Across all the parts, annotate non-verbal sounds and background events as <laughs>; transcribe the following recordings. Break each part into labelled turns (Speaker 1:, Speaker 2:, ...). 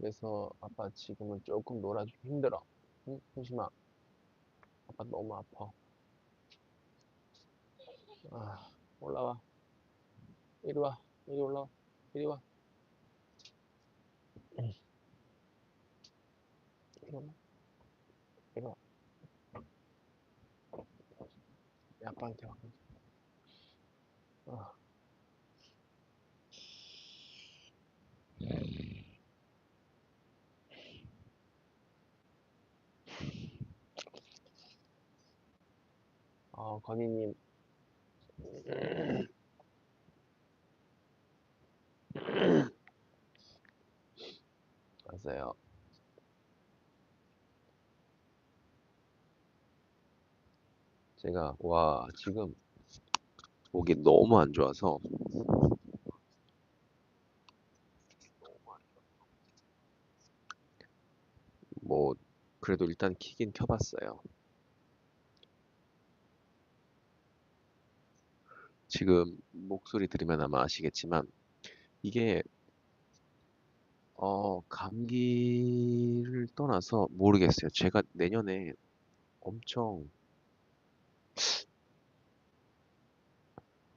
Speaker 1: 그래서 아빠 지금은 조금 놀아주기 힘들어. 응? 효심아. 아빠 너무 아파. 아, 올라와. 이리 와. 이리 올라와. 이리 와. 이리 와. 이리 와. 내 아빠한테 와. 아. 어, 건희님. 왔어요. 제가, 와, 지금 목이 너무 안 좋아서. 뭐, 그래도 일단 키긴 켜봤어요. 지금 목소리 들으면 아마 아시겠지만, 이게, 어, 감기를 떠나서 모르겠어요. 제가 내년에 엄청,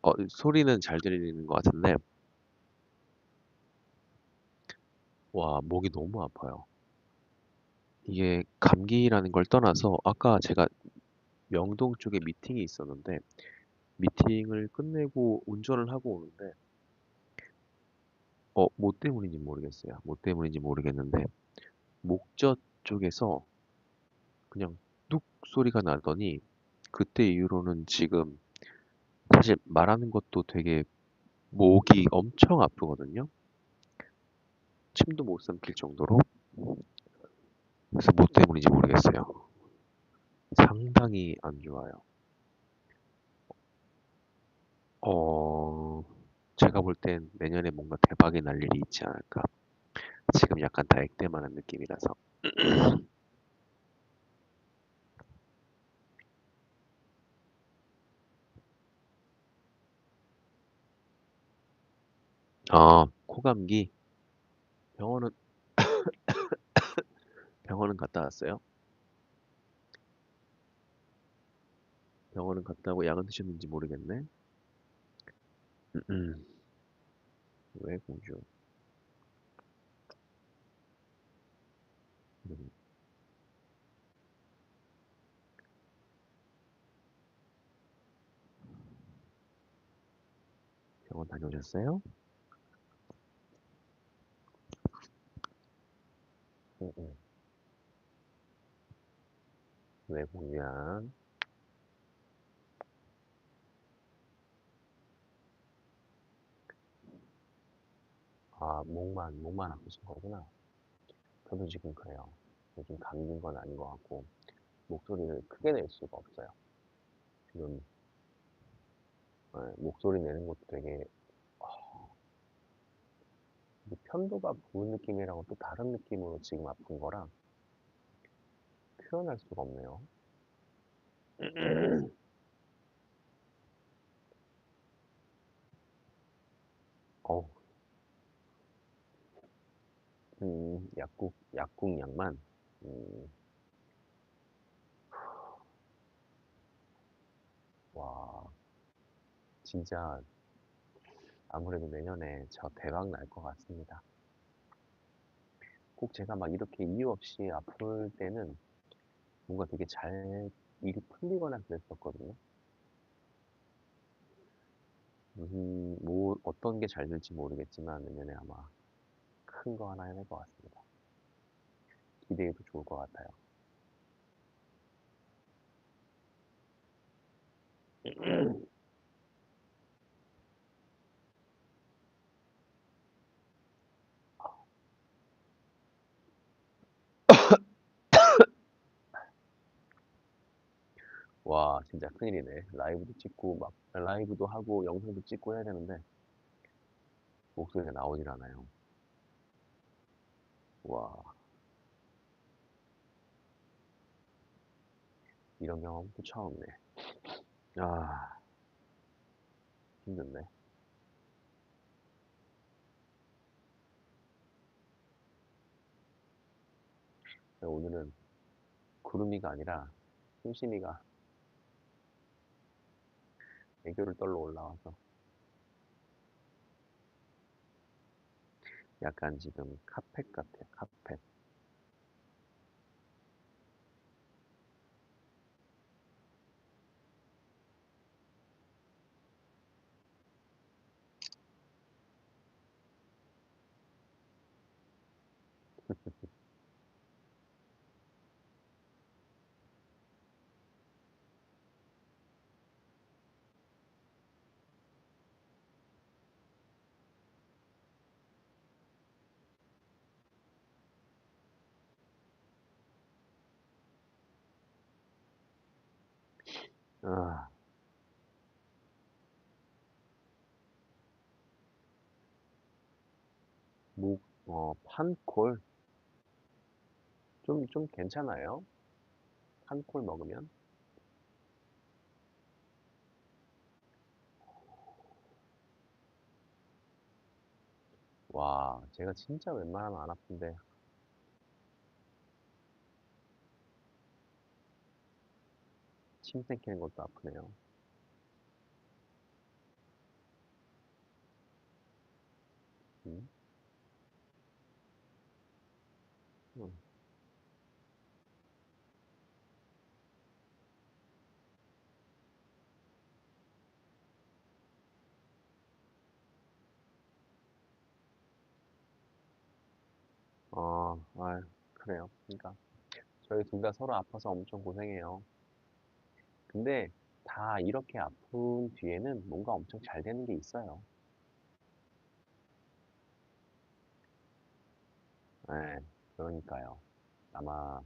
Speaker 1: 어, 소리는 잘 들리는 것 같은데, 와, 목이 너무 아파요. 이게 감기라는 걸 떠나서, 아까 제가 명동 쪽에 미팅이 있었는데, 미팅을 끝내고 운전을 하고 오는데, 어, 뭐 때문인지 모르겠어요. 뭐 때문인지 모르겠는데, 목젖 쪽에서 그냥 뚝 소리가 나더니, 그때 이후로는 지금 사실 말하는 것도 되게 목이 엄청 아프거든요. 침도 못 삼킬 정도로. 그래서 뭐 때문인지 모르겠어요. 상당히 안 좋아요. 어, 제가 볼 땐 내년에 뭔가 대박이 날 일이 있지 않을까. 지금 약간 다 액땜하는 느낌이라서. <clears throat> 아, 코감기. 병원은, <coughs> 병원은 갔다 왔어요? 병원은 갔다 오고 약은 드셨는지 모르겠네. 음, 음. 왜 공주? 음, 병원 다녀오셨어요? 음, 음. 왜 공주야? 아, 목만, 목만 아프신 거구나. 저도 지금 그래요. 요즘 감기인 건 아닌 것 같고, 목소리를 크게 낼 수가 없어요. 지금, 예, 목소리 내는 것도 되게, 이게 편도가 부은 느낌이랑은 또 다른 느낌으로 지금 아픈 거라 표현할 수가 없네요. <clears throat> 어우, 음, 약국, 약국 약만, 음, 와, 진짜 아무래도 내년에 저 대박 날 것 같습니다. 꼭 제가 막 이렇게 이유 없이 아플 때는 뭔가 되게 잘 일이 풀리거나 그랬었거든요. 무슨, 뭐, 어떤 게 잘 될지 모르겠지만 내년에 아마 큰 거 하나 해낼 것 같습니다. 기대해도 좋을 것 같아요. <coughs> 와, 진짜 큰일이네. 라이브도 찍고, 막, 라이브도 하고, 영상도 찍고 해야 되는데, 목소리가 나오질 않아요. 와, 이런 경험도 처음이네. 아, 힘든데. 오늘은 구름이가 아니라 순심이가 애교를 떨러 올라와서 약간 지금 카펫 같아요, 카펫. <laughs> 아, 목, 어, 판콜. 좀, 좀 괜찮아요. 판콜 먹으면. 와, 제가 진짜 웬만하면 안 아픈데. 침 생기는 것도 아프네요. 음? 음. 어, 아, 그래요. 그러니까 저희 둘 다 서로 아파서 엄청 고생해요. 근데 다 이렇게 아픈 뒤에는 뭔가 엄청 잘 되는 게 있어요. 네, 그러니까요. 아마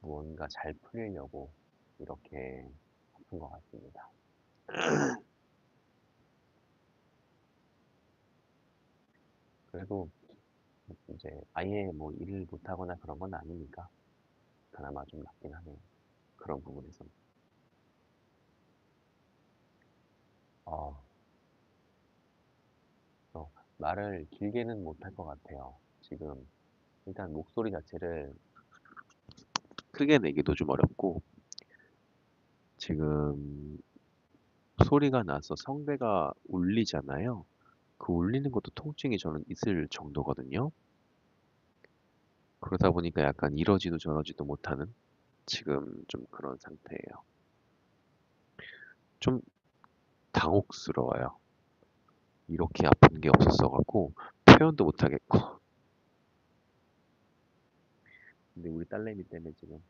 Speaker 1: 무언가 잘 풀리려고 이렇게 아픈 것 같습니다. <clears throat> 그래도 이제 아예 뭐 일을 못하거나 그런 건 아니니까 그나마 좀 낫긴 하네요. 그런 부분에서. 어, 또 말을 길게는 못할 것 같아요. 지금 일단 목소리 자체를 크게 내기도 좀 어렵고 지금 소리가 나서 성대가 울리잖아요. 그 울리는 것도 통증이 저는 있을 정도거든요. 그러다 보니까 약간 이러지도 저러지도 못하는 지금 좀 그런 상태예요. 좀 당혹스러워요. 이렇게 아픈 게 없었어갖고 표현도 못하겠고. 근데 우리 딸내미 때문에 지금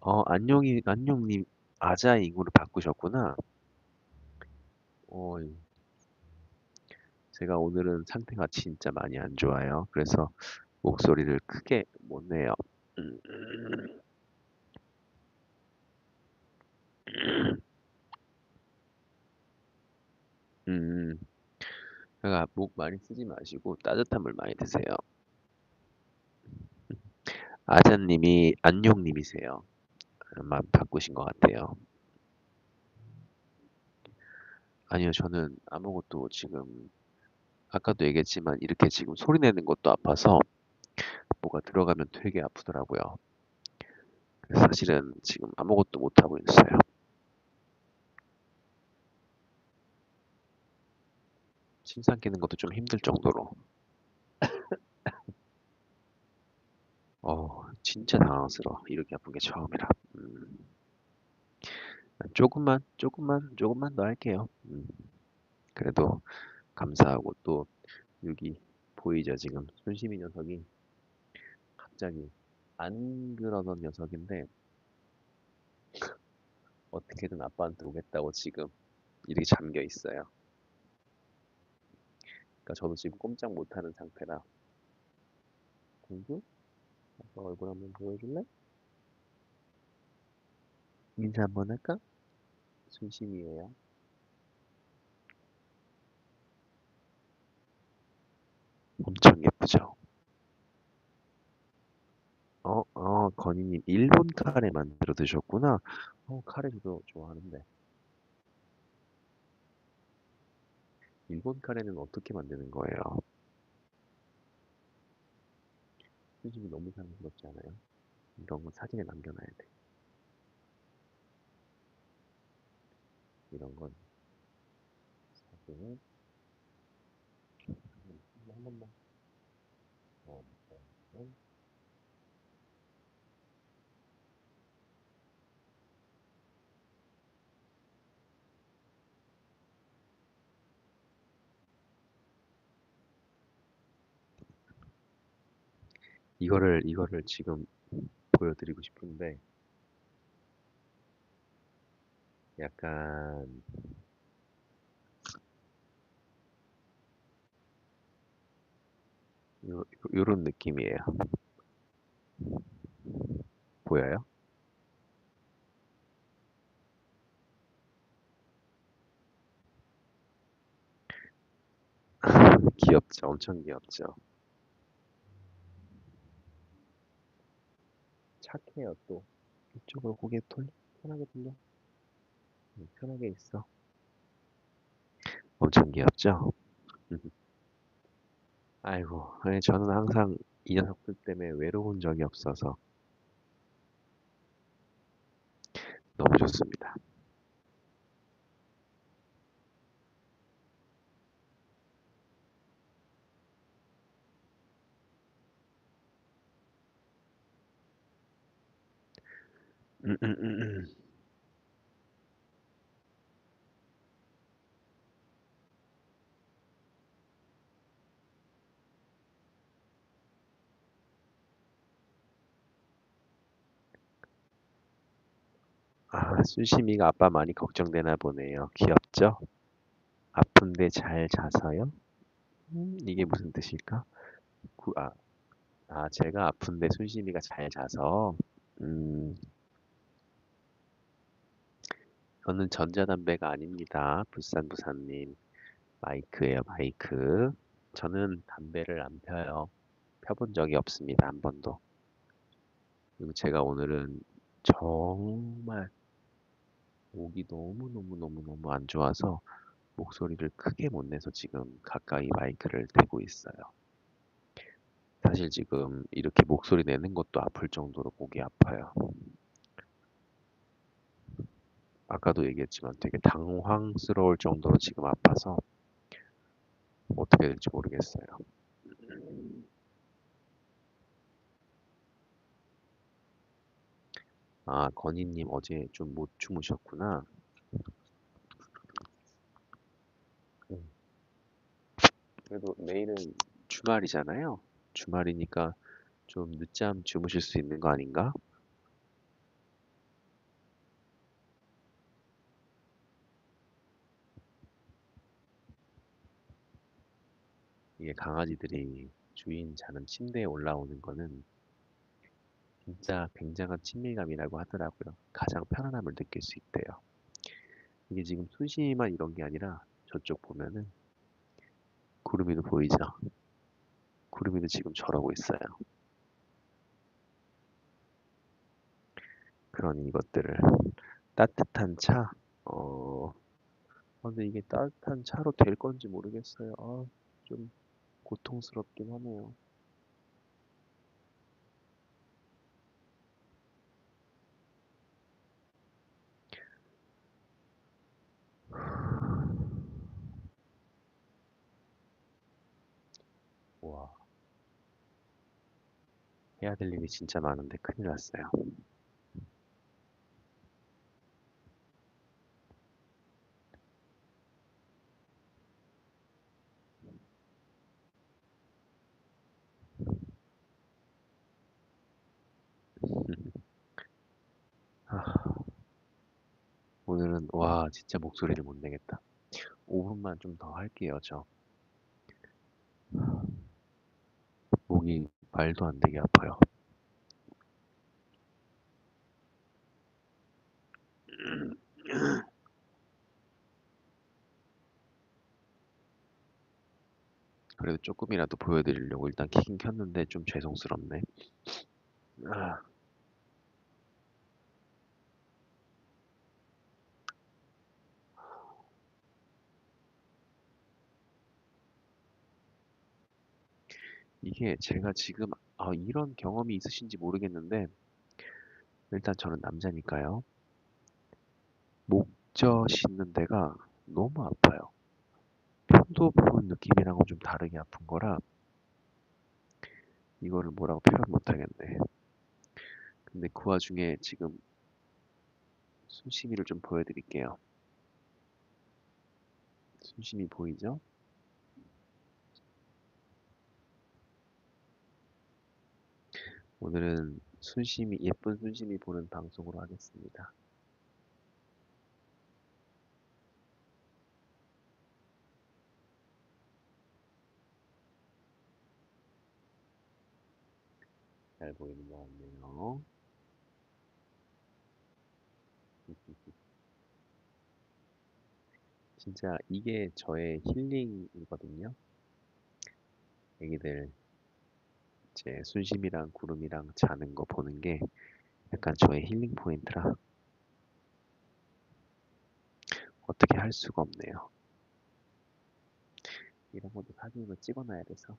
Speaker 1: 어 안녕이 안녕님 아자 잉으로 바꾸셨구나. 어 제가 오늘은 상태가 진짜 많이 안 좋아요. 그래서 목소리를 크게 못 내요. 음, 음, 그러니까 목 많이 쓰지 마시고 따뜻한 물 많이 드세요. 아자님이 안녕님이세요. 아마 바꾸신 것 같아요. 아니요, 저는 아무것도 지금 아까도 얘기했지만 이렇게 지금 소리 내는 것도 아파서 뭐가 들어가면 되게 아프더라고요. 사실은 지금 아무것도 못 하고 있어요. 침 삼키는 것도 좀 힘들 정도로. <laughs> 어, 진짜 당황스러워. 이렇게 아픈 게 처음이라. 음, 조금만, 조금만, 조금만 더 할게요. 음, 그래도 감사하고 또 여기 보이죠 지금 손심이 녀석이 갑자기 안 그러던 녀석인데 어떻게든 아빠한테 오겠다고 지금 이렇게 잠겨 있어요. 그러니까 저도 지금 꼼짝 못하는 상태라. 공주? 아빠 얼굴 한번 보여줄래? 인사 한번 할까? 순심이에요. 엄청 예쁘죠? 어, 어, 건희님, 일본 카레 만들어 드셨구나. 어, 카레 저도 좋아하는데. 일본 카레는 어떻게 만드는 거예요? 수심이 너무 사랑스럽지 않아요? 이런 거 사진에 남겨놔야 돼. 이런 건 사진에 한 번만 이거를 이거를 지금 보여드리고 싶은데 약간 요, 요런 느낌이에요. 보여요? <laughs> 귀엽죠? 엄청 귀엽죠? 착해요 또. 이쪽으로 고개 돌려. 편하게 돌려. 응, 편하게 있어. 엄청 귀엽죠? <laughs> 아이고, 아니, 저는 항상 이 녀석들 때문에 외로운 적이 없어서 너무 좋습니다. 음, 음, 음, 음. 아, 순심이가 아빠 많이 걱정되나 보네요. 귀엽죠? 아픈데 잘 자서요? 음, 이게 무슨 뜻일까? 구, 아, 아, 제가 아픈데 순심이가 잘 자서, 음, 저는 전자담배가 아닙니다. 부산 부산님. 마이크예요, 마이크. 저는 담배를 안 펴요. 펴본 적이 없습니다, 한 번도. 그리고 제가 오늘은 정말 목이 너무너무너무너무 안 좋아서 목소리를 크게 못 내서 지금 가까이 마이크를 대고 있어요. 사실 지금 이렇게 목소리 내는 것도 아플 정도로 목이 아파요. 아까도 얘기했지만 되게 당황스러울 정도로 지금 아파서 어떻게 될지 모르겠어요. 아, 건희님 어제 좀 못 주무셨구나. 음. 그래도 내일은 주말이잖아요. 주말이니까 좀 늦잠 주무실 수 있는 거 아닌가? 이게 강아지들이 주인 자는 침대에 올라오는 거는 진짜 굉장한 친밀감이라고 하더라고요. 가장 편안함을 느낄 수 있대요. 이게 지금 수시만 이런 게 아니라 저쪽 보면은 구름이도 보이죠? 구름이도 지금 저러고 있어요. 그런 이것들을 따뜻한 차, 어, 아, 근데 이게 따뜻한 차로 될 건지 모르겠어요. 아, 좀 고통스럽긴 하네요. 와, 해야 될 일이 진짜 많은데 큰일 났어요. 아, 오늘은 와, 진짜 목소리를 못 내겠다. 5분만 좀 더 할게요, 저. 목이 말도 안 되게 아파요. 그래도 조금이라도 보여드리려고 일단 키긴 켰는데 좀 죄송스럽네. 아, 이게 제가 지금
Speaker 2: 아, 이런 경험이 있으신지 모르겠는데, 일단 저는 남자니까요. 목젖 씻는 데가 너무 아파요. 편도 부분 느낌이랑은 좀 다르게 아픈 거라, 이거를 뭐라고 표현 못 하겠네. 근데 그 와중에 지금 순심이를 좀 보여드릴게요. 순심이 보이죠? 오늘은 순심이, 예쁜 순심이 보는 방송으로 하겠습니다. 잘 보이는 것 같네요. <laughs> 진짜 이게 저의 힐링이거든요. 애기들 이제 순심이랑 구름이랑 자는 거 보는 게 약간 저의 힐링 포인트라 어떻게 할 수가 없네요. 이런 것도 사진으로 찍어놔야 돼서.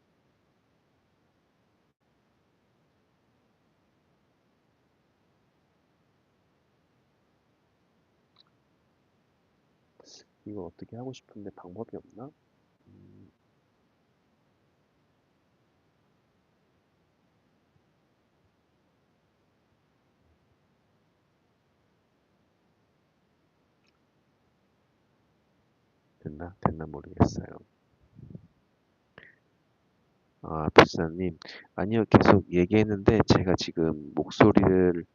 Speaker 2: 이거 어떻게 하고 싶은데 방법이 없나? 됐나? 됐나 모르겠어요. 아, 부사님. 아니요, 계속 얘기했는데 제가 지금 목소리를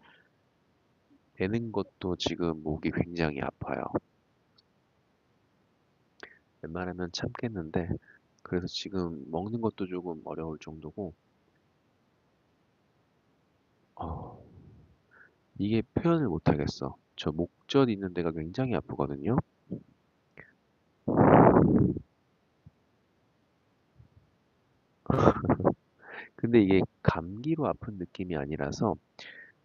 Speaker 2: 내는 것도 지금 목이 굉장히 아파요. 웬만하면 참겠는데 그래서 지금 먹는 것도 조금 어려울 정도고 어, 이게 표현을 못 하겠어. 저 목젖 있는 데가 굉장히 아프거든요. 근데 이게 감기로 아픈 느낌이 아니라서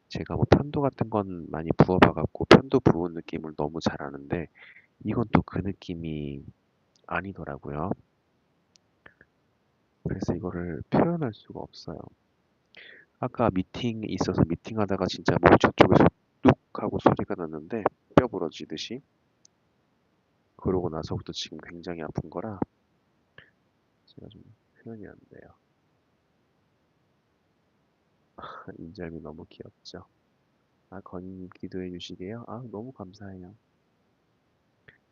Speaker 2: 제가 뭐 편도 같은 건 많이 부어봐갖고 편도 부은 느낌을 너무 잘 아는데 이건 또 그 느낌이 아니더라고요. 그래서 이거를 표현할 수가 없어요. 아까 미팅 있어서 미팅하다가 진짜 목 저쪽에서 뚝 하고 소리가 났는데 뼈 부러지듯이 그러고 나서부터 지금 굉장히 아픈 거라 제가 좀 표현이 안 돼요. 인절미 너무 귀엽죠? 아, 건님 기도해 주시게요? 아, 너무 감사해요.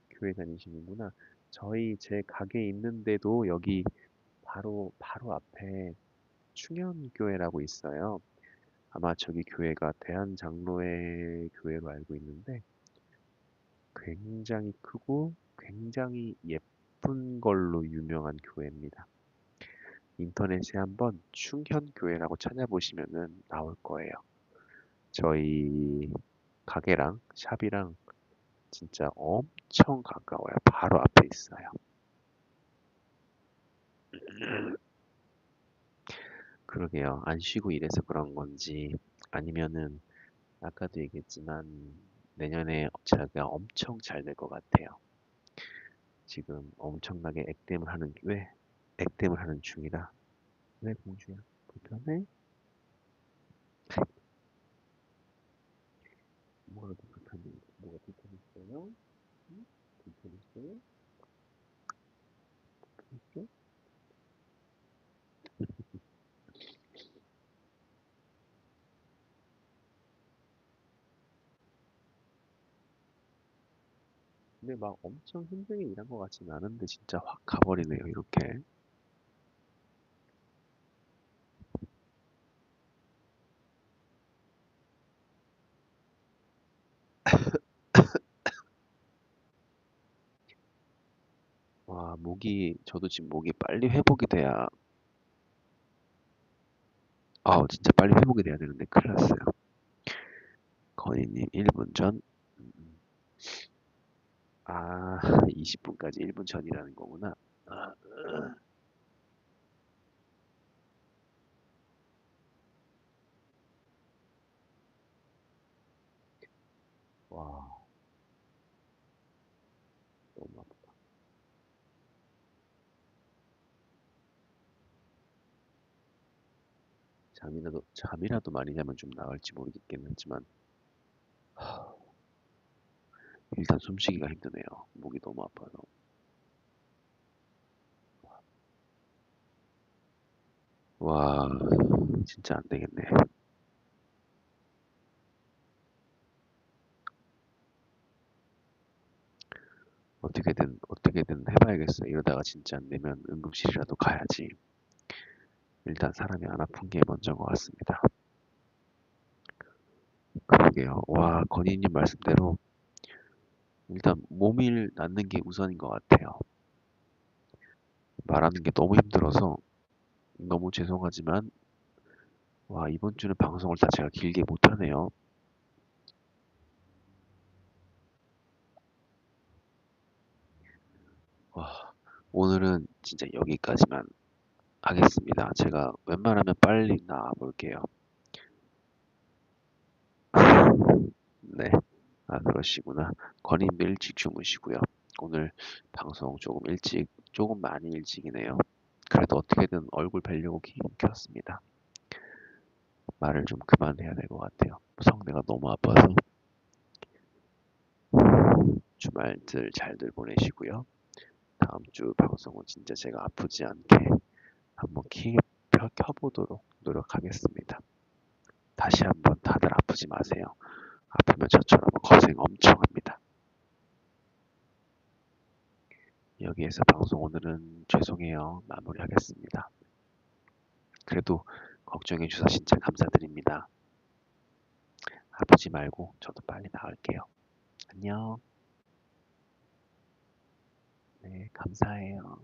Speaker 2: 교회 다니시는구나. 저희 제 가게 있는데도 여기 바로 바로 앞에 충현교회라고 있어요. 아마 저기 교회가 대한장로회 교회로 알고 있는데 굉장히 크고 굉장히 예쁜 걸로 유명한 교회입니다. 인터넷에 한번 충현교회라고 찾아보시면은 나올 거예요. 저희 가게랑 샵이랑 진짜 엄청 가까워요. 바로 앞에 있어요. <clears throat> 그러게요. 안 쉬고 일해서 그런 건지 아니면은 아까도 얘기했지만 내년에 제가 엄청 잘 될 것 같아요. 지금 엄청나게 액땜을 하는 왜 액땜을 하는 중이라 왜 공주야 불편해? 뭐가 더 불편해? 뭐가 불편했어요? 응? 불편했어요? 불편했어? <laughs> 근데 막 엄청 힘들게 일한 것 같진 않은데 진짜 확 가버리네요 이렇게 <laughs> 와 목이 저도 지금 목이 빨리 회복이 돼야. 아 진짜 빨리 회복이 돼야 되는데 큰일 났어요. 건희님 1분 전. 아, <laughs> 20분까지 1분 전이라는 거구나. 아, 와, 너무 아프다. 잠이라도 잠이라도 많이 자면 좀 나을지 모르겠긴 했지만 <sighs> 일단 숨쉬기가 힘드네요. 목이 너무 아파서. 와, 진짜 안 되겠네. 어떻게든 어떻게든 해봐야겠어. 이러다가 진짜 안 되면 응급실이라도 가야지. 일단 사람이 안 아픈 게 먼저인 것 같습니다. 그러게요. 와, 건희님 말씀대로 일단 몸이 낫는 게 우선인 것 같아요. 말하는 게 너무 힘들어서 너무 죄송하지만 와, 이번 주는 방송을 다 제가 길게 못하네요. 와, 오늘은 진짜 여기까지만 하겠습니다. 제가 웬만하면 빨리 나와 볼게요. <laughs> 네. 아, 그러시구나. 건인도 일찍 주무시고요. 오늘 방송 조금 일찍, 조금 많이 일찍이네요. 그래도 어떻게든 얼굴 뵈려고 키- 켰습니다. 말을 좀 그만해야 될 것 같아요. 성대가 너무 아파서. 주말들 잘들 보내시고요. 다음 주 방송은 진짜 제가 아프지 않게 한번 키, 켜, 켜보도록 노력하겠습니다. 다시 한번 다들 아프지 마세요. 아프면 저처럼 고생 엄청 합니다. 여기에서 방송 오늘은 죄송해요. 마무리하겠습니다. 그래도 걱정해 주셔서 진짜 감사드립니다. 아프지 말고 저도 빨리 나을게요. 안녕. 네, 감사해요.